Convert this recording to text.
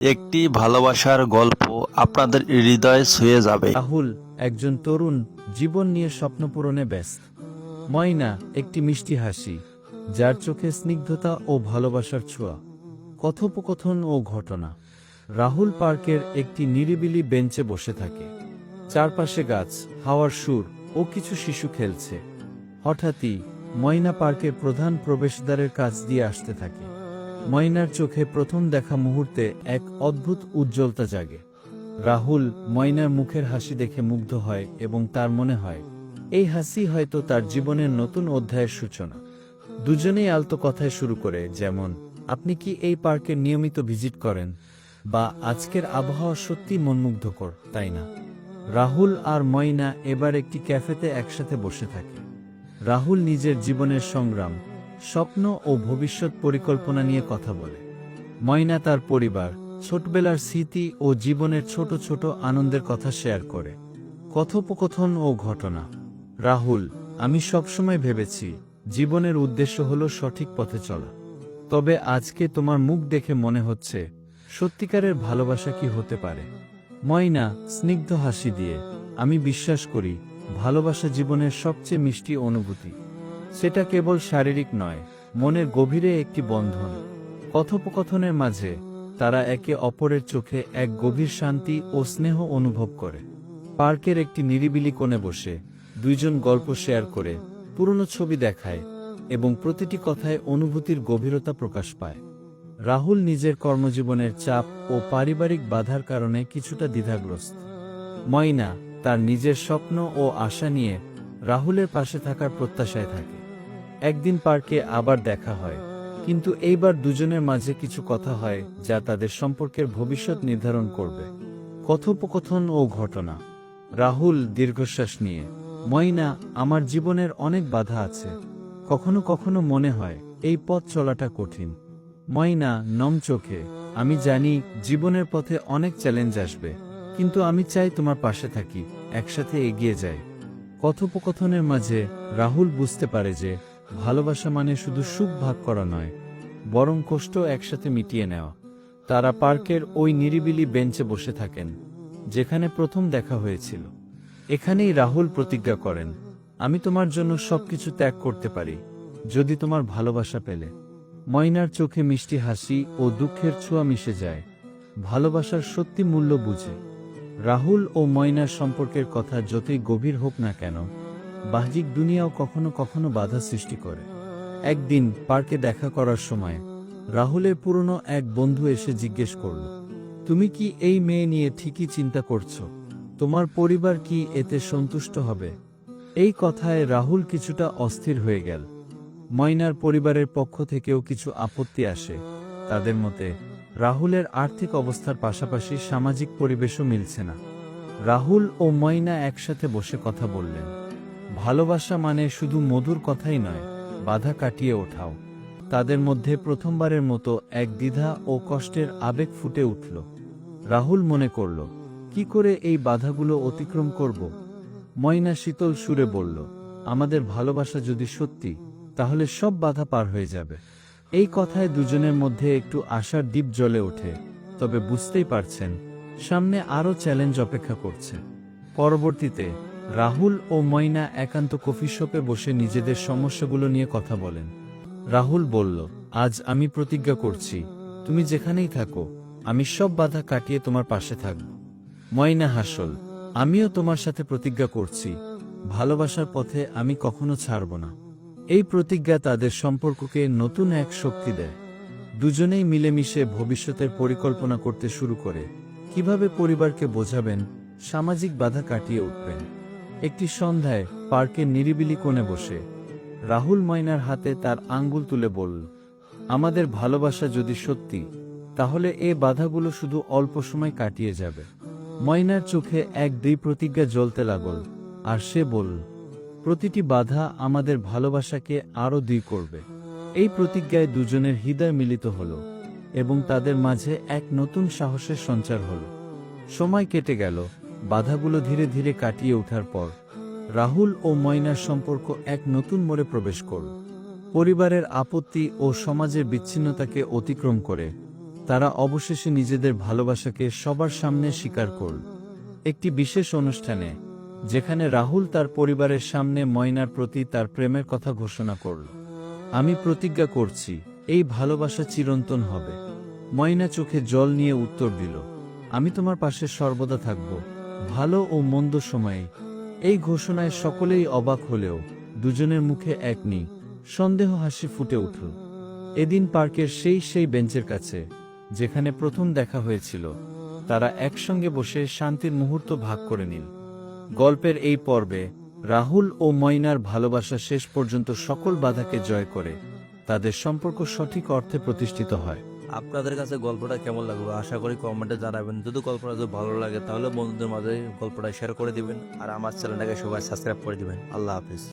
একটি ভালোবাসার গল্প আপনাদের হৃদয়ে ছুঁয়ে যাবে। রাহুল, একজন তরুণ, জীবন নিয়ে স্বপ্ন পূরণে ব্যস্ত। ময়না, একটি মিষ্টি হাসি, যার চোখে স্নিগ্ধতা ও ভালোবাসার ছোঁয়া, কথোপকথন ও ঘটনা। রাহুল পার্কের একটি নিরিবিলি বেঞ্চে বসে থাকে। চারপাশে গাছ, হাওয়ার সুর ও কিছু শিশু খেলছে। হঠাৎই ময়না পার্কের প্রধান প্রবেশদ্বারের কাছ দিয়ে আসতে থাকে। ময়নার চোখে প্রথম দেখা মুহূর্তে এক অদ্ভুত উজ্জ্বলতা জাগে। রাহুল ময়নার মুখের হাসি দেখে মুগ্ধ হয় এবং তার মনে হয়, এই হাসি হয়তো তার জীবনের নতুন অধ্যায়ের সূচনা। দুজনেই আলতো কথায় শুরু করে, যেমন, আপনি কি এই পার্কে নিয়মিত ভিজিট করেন? বা আজকের আবহাওয়া সত্যি মনমুগ্ধকর, তাই না? রাহুল আর ময়না এবার একটি ক্যাফেতে একসাথে বসে থাকে। রাহুল নিজের জীবনের সংগ্রাম স্বপ্ন ও ভবিষ্যৎ পরিকল্পনা নিয়ে কথা বলে। ময়না তার পরিবার, ছোটবেলার স্মৃতি ও জীবনের ছোট ছোট আনন্দের কথা শেয়ার করে। কথোপকথন ও ঘটনা। রাহুল, আমি সবসময় ভেবেছি, জীবনের উদ্দেশ্য হল সঠিক পথে চলা। তবে আজকে তোমার মুখ দেখে মনে হচ্ছে, সত্যিকারের ভালোবাসা কি হতে পারে? ময়না, স্নিগ্ধ হাসি দিয়ে, আমি বিশ্বাস করি, ভালোবাসা জীবনের সবচেয়ে মিষ্টি অনুভূতি। সেটা কেবল শারীরিক নয়, মনের গভীরে একটি বন্ধন। কথোপকথনের মাঝে তারা একে অপরের চোখে এক গভীর শান্তি ও স্নেহ অনুভব করে। পার্কের একটি নিরিবিলি কোণে বসে দুইজন গল্প শেয়ার করে, পুরনো ছবি দেখায় এবং প্রতিটি কথায় অনুভূতির গভীরতা প্রকাশ পায়। রাহুল নিজের কর্মজীবনের চাপ ও পারিবারিক বাধার কারণে কিছুটা দ্বিধাগ্রস্ত। ময়না তার নিজের স্বপ্ন ও আশা নিয়ে রাহুলের পাশে থাকার প্রত্যাশায় থাকে। একদিন পার্কে আবার দেখা হয়। কিন্তু এইবার দুজনের মাঝে কিছু কথা হয় যা তাদের সম্পর্কের ভবিষ্যৎ নির্ধারণ করবে। কথোপকথন ও ঘটনা। রাহুল দীর্ঘশ্বাস নিয়ে, ময়না, আমার জীবনের অনেক বাধা আছে। কখনো কখনো মনে হয় এই পথ চলাটা কঠিন। ময়না, নম চোখে, আমি জানি জীবনের পথে অনেক চ্যালেঞ্জ আসবে, কিন্তু আমি চাই তোমার পাশে থাকি, একসাথে এগিয়ে যাই। কথোপকথনের মাঝে রাহুল বুঝতে পারে যে ভালোবাসা মানে শুধু সুখ ভাগ করা নয়, বরং কষ্ট একসাথে মিটিয়ে নেওয়া। তারা পার্কের ওই নিরিবিলি বেঞ্চে বসে থাকেন, যেখানে প্রথম দেখা হয়েছিল। এখানেই রাহুল প্রতিজ্ঞা করেন, আমি তোমার জন্য সবকিছু ত্যাগ করতে পারি, যদি তোমার ভালোবাসা পেলে। ময়নার চোখে মিষ্টি হাসি ও দুঃখের ছোঁয়া মিশে যায়। ভালোবাসার সত্যি মূল্য বুঝে। রাহুল ও ময়নার সম্পর্কের কথা যতই গভীর হোক না কেন বাহ্যিক দুনিয়াও কখনো কখনো বাধা সৃষ্টি করে। একদিন পার্কে দেখা করার সময় রাহুলের পুরনো এক বন্ধু এসে জিজ্ঞেস করল, তুমি কি এই মেয়ে নিয়ে ঠিকই চিন্তা করছ? তোমার পরিবার কি এতে সন্তুষ্ট হবে? এই কথায় রাহুল কিছুটা অস্থির হয়ে গেল। ময়নার পরিবারের পক্ষ থেকেও কিছু আপত্তি আসে। তাদের মতে, রাহুলের আর্থিক অবস্থার পাশাপাশি সামাজিক পরিবেশও মিলছে না। রাহুল ও ময়না একসাথে বসে কথা বললেন। ভালোবাসা মানে শুধু মধুর কথাই নয়, বাধা কাটিয়ে ওঠাও। তাদের মধ্যে প্রথমবারের মতো এক দ্বিধা ও কষ্টের আবেগ ফুটে উঠল। রাহুল মনে করল, কি করে এই বাধাগুলো অতিক্রম করব? ময়না শীতল সুরে বলল, আমাদের ভালোবাসা যদি সত্যি, তাহলে সব বাধা পার হয়ে যাবে। এই কথায় দুজনের মধ্যে একটু আশার দ্বীপ জ্বলে ওঠে, তবে বুঝতেই পারছেন, সামনে আরও চ্যালেঞ্জ অপেক্ষা করছে। পরবর্তীতে রাহুল ও ময়না একান্ত কফি শপে বসে নিজেদের সমস্যাগুলো নিয়ে কথা বলেন। রাহুল বলল, আজ আমি প্রতিজ্ঞা করছি। তুমি যেখানেই থাকো, আমি সব বাধা কাটিয়ে তোমার পাশে থাকব। ময়না হাসল, আমিও তোমার সাথে প্রতিজ্ঞা করছি। ভালোবাসার পথে আমি কখনো ছাড়ব না। এই প্রতিজ্ঞা তাদের সম্পর্ককে নতুন এক শক্তি দেয়। দুজনেই মিলেমিশে ভবিষ্যতের পরিকল্পনা করতে শুরু করে। কীভাবে পরিবারকে বোঝাবেন, সামাজিক বাধা কাটিয়ে উঠবেন। একটি সন্ধ্যায় পার্কের নিরিবিলি কোণে বসে, রাহুল ময়নার হাতে তার আঙ্গুল তুলে বলল, আমাদের ভালোবাসা যদি সত্যি, তাহলে এ বাধাগুলো শুধু অল্প সময় কাটিয়ে যাবে। ময়নার চোখে এক দুই প্রতিজ্ঞা জ্বলতে লাগল, আর সে বলল, প্রতিটি বাধা আমাদের ভালোবাসাকে আরও দুই করবে। এই প্রতিজ্ঞায় দুজনের হৃদয় মিলিত হল এবং তাদের মাঝে এক নতুন সাহসের সঞ্চার হল। সময় কেটে গেল বাধাগুলো ধীরে ধীরে কাটিয়ে ওঠার পর, রাহুল ও ময়নার সম্পর্ক এক নতুন মোড়ে প্রবেশ করল। পরিবারের আপত্তি ও সমাজের বিচ্ছিন্নতাকে অতিক্রম করে, তারা অবশেষে নিজেদের ভালোবাসাকে সবার সামনে স্বীকার করল। একটি বিশেষ অনুষ্ঠানে, যেখানে রাহুল তার পরিবারের সামনে ময়নার প্রতি তার প্রেমের কথা ঘোষণা করল। আমি প্রতিজ্ঞা করছি, এই ভালোবাসা চিরন্তন হবে। ময়না চোখে জল নিয়ে উত্তর দিল, আমি তোমার পাশে সর্বদা থাকব। ভালো ও মন্দ সময়ে। এই ঘোষণায় সকলেই অবাক হলেও দুজনের মুখে এক নি সন্দেহ হাসি ফুটে উঠল। এদিন পার্কের সেই সেই বেঞ্চের কাছে, যেখানে প্রথম দেখা হয়েছিল, তারা একসঙ্গে বসে শান্তির মুহূর্ত ভাগ করে নিল। গল্পের এই পর্বে রাহুল ও ময়নার ভালোবাসা শেষ পর্যন্ত সকল বাধাকে জয় করে, তাদের সম্পর্ক সঠিক অর্থে প্রতিষ্ঠিত হয়। আপনাদের কাছে গল্পটা কেমন লাগবে আশা করি কমেন্টে জানাবেন। যদি গল্পটা যদি ভালো লাগে, তাহলে বন্ধুদের মাঝে গল্পটা শেয়ার করে দিবেন। আর আমার চ্যানেলটাকে সবাই সাবস্ক্রাইব করে দিবেন। আল্লাহ হাফিজ।